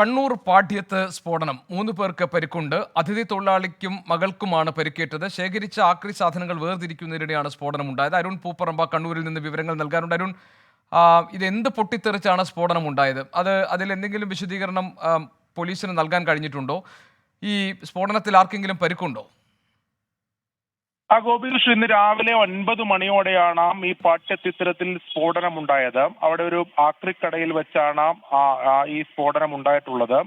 കണ്ണൂർ പാഠ്യത്ത് സ്ഫോടനം. മൂന്ന് പേർക്ക് പരിക്കുണ്ട്. അതിഥി തൊഴിലാളിക്കും മകൾക്കുമാണ് പരിക്കേറ്റത്. ശേഖരിച്ച ആക്രി സാധനങ്ങൾ വേർതിരിക്കുന്നതിനിടെയാണ് സ്ഫോടനം ഉണ്ടായത് അരുൺ പൂപ്പറമ്പ കണ്ണൂരിൽ നിന്ന് വിവരങ്ങൾ നൽകാറുണ്ട്. അരുൺ ഇത് എന്ത് പൊട്ടിത്തെറിച്ചാണ് സ്ഫോടനം ഉണ്ടായത് അത് അതിൽ എന്തെങ്കിലും വിശദീകരണം പോലീസിന് നൽകാൻ കഴിഞ്ഞിട്ടുണ്ടോ? ഈ സ്ഫോടനത്തിൽ ആർക്കെങ്കിലും പരിക്കുണ്ടോ? ആ ഗോപികൃഷ്ണൻ ഇന്ന് രാവിലെ ഒൻപത് മണിയോടെയാണ് ഈ പാഠ്യചിത്രത്തിൽ സ്ഫോടനം ഉണ്ടായത് അവിടെ ഒരു ആക്രിക്കടയിൽ വെച്ചാണ് ഈ സ്ഫോടനം ഉണ്ടായിട്ടുള്ളത്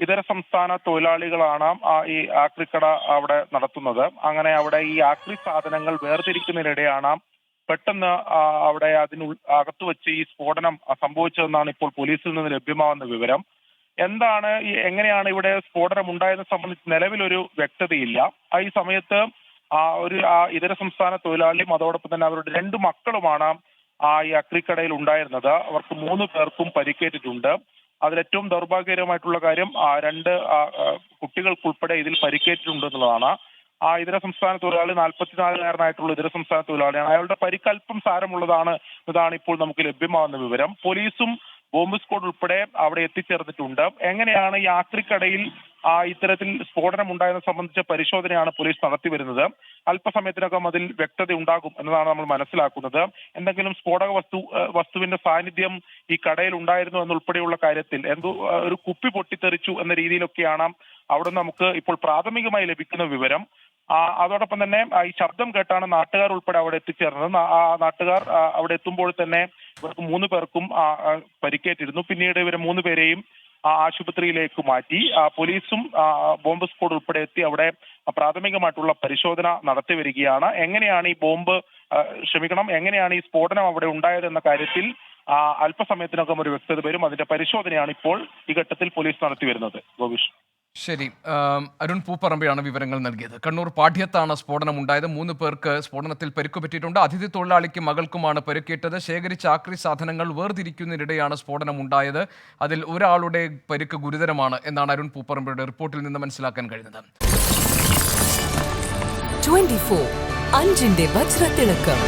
ഇതര സംസ്ഥാന തൊഴിലാളികളാണ് ഈ ആക്രിക്കട അവിടെ നടത്തുന്നത്. അങ്ങനെ അവിടെ ഈ ആക്രി സാധനങ്ങൾ വേർതിരിക്കുന്നതിനിടെയാണ് പെട്ടെന്ന് അവിടെ അതിനു അകത്ത് വെച്ച് ഈ സ്ഫോടനം സംഭവിച്ചതെന്നാണ് ഇപ്പോൾ പോലീസിൽ നിന്ന് ലഭ്യമാകുന്ന വിവരം. എന്താണ് എങ്ങനെയാണ് ഇവിടെ സ്ഫോടനം ഉണ്ടായതിനെ സംബന്ധിച്ച് നിലവിലൊരു വ്യക്തതയില്ല. ആ ഈ സമയത്ത് ആ ഒരു ആ ഇതര സംസ്ഥാന തൊഴിലാളിയും അതോടൊപ്പം തന്നെ അവരുടെ രണ്ട് മക്കളുമാണ് ആ ഈ അക്രിക്കടയിൽ ഉണ്ടായിരുന്നത്. അവർക്ക് മൂന്ന് പേർക്കും പരിക്കേറ്റിട്ടുണ്ട്. അതിലേറ്റവും ദൗർഭാഗ്യകരമായിട്ടുള്ള കാര്യം ആ രണ്ട് കുട്ടികൾക്കുൾപ്പെടെ ഇതിൽ പരിക്കേറ്റിട്ടുണ്ട് എന്നുള്ളതാണ്. ആ ഇതര സംസ്ഥാന തൊഴിലാളി നാൽപ്പത്തിനാലുകാരനായിട്ടുള്ള ഇതര സംസ്ഥാന തൊഴിലാളിയാണ്. അയാളുടെ പരിക്കൽപ്പം സാരമുള്ളതാണ് എന്നതാണ് ഇപ്പോൾ നമുക്ക് ലഭ്യമാകുന്ന വിവരം. പോലീസും ബോംബ് സ്ക്വാഡ് ഉൾപ്പെടെ അവിടെ എത്തിച്ചേർന്നിട്ടുണ്ട്. എങ്ങനെയാണ് ഈ ആക്രിക്കടയിൽ ഇത്തരത്തിൽ സ്ഫോടനം ഉണ്ടായതിനെ സംബന്ധിച്ച പരിശോധനയാണ് പോലീസ് നടത്തി വരുന്നത് അല്പസമയത്തിനകം അതിൽ വ്യക്തത ഉണ്ടാകും എന്നതാണ് നമ്മൾ മനസ്സിലാക്കുന്നത്. എന്തെങ്കിലും സ്ഫോടക വസ്തു വസ്തുവിന്റെ സാന്നിധ്യം ഈ കടയിൽ ഉണ്ടായിരുന്നു എന്നുൾപ്പെടെയുള്ള കാര്യത്തിൽ എന്തോ ഒരു കുപ്പി പൊട്ടിത്തെറിച്ചു എന്ന രീതിയിലൊക്കെയാണ് അവിടെ നമുക്ക് ഇപ്പോൾ പ്രാഥമികമായി ലഭിക്കുന്ന വിവരം. ആ, അതോടൊപ്പം തന്നെ ഈ ശബ്ദം കേട്ടാണ് നാട്ടുകാർ ഉൾപ്പെടെ അവിടെ എത്തിച്ചേർന്നത്. ആ നാട്ടുകാർ അവിടെ എത്തുമ്പോൾ തന്നെ ഇവർക്ക് മൂന്ന് പേർക്കും ആ, ആ, പരിക്കേറ്റിരുന്നു. പിന്നീട് ഇവരെ മൂന്ന് പേരെയും ആ, ആശുപത്രിയിലേക്ക് മാറ്റി. പോലീസും ബോംബ് സ്ക്വാഡ് ഉൾപ്പെടെ എത്തി അവിടെ പ്രാഥമികമായിട്ടുള്ള പരിശോധന നടത്തി വരികയാണ്. എങ്ങനെയാണ് ഈ ബോംബ് ക്ഷമിക്കണം എങ്ങനെയാണ് ഈ സ്ഫോടനം അവിടെ ഉണ്ടായത് എന്ന കാര്യത്തിൽ അല്പസമയത്തിനകം ഒരു വ്യക്തത വരും. അതിന്റെ പരിശോധനയാണ് ഇപ്പോൾ ഈ ഘട്ടത്തിൽ പോലീസ് നടത്തി വരുന്നത്. ഗോപിഷ് ശരി അരുൺ പൂപ്പറമ്പയാണ് വിവരങ്ങൾ നൽകിയത്. കണ്ണൂർ പാഠ്യത്താണ് സ്ഫോടനം ഉണ്ടായത്. മൂന്ന് പേർക്ക് സ്ഫോടനത്തിൽ പരിക്ക് പറ്റിയിട്ടുണ്ട്. അതിഥി തൊഴിലാളിക്ക് മകൾക്കുമാണ് പരിക്കേറ്റത്. ശേഖരിച്ച ആക്രി സാധനങ്ങൾ വേർതിരിക്കുന്നതിനിടെയാണ് സ്ഫോടനം ഉണ്ടായത്. അതിൽ ഒരാളുടെ പരിക്ക് ഗുരുതരമാണ് എന്നാണ് അരുൺ പൂപ്പറമ്പിയുടെ റിപ്പോർട്ടിൽ നിന്ന് മനസ്സിലാക്കാൻ കഴിഞ്ഞത്. 24 അഞ്ചിന്റെ വജ്രത്തിളക്കം.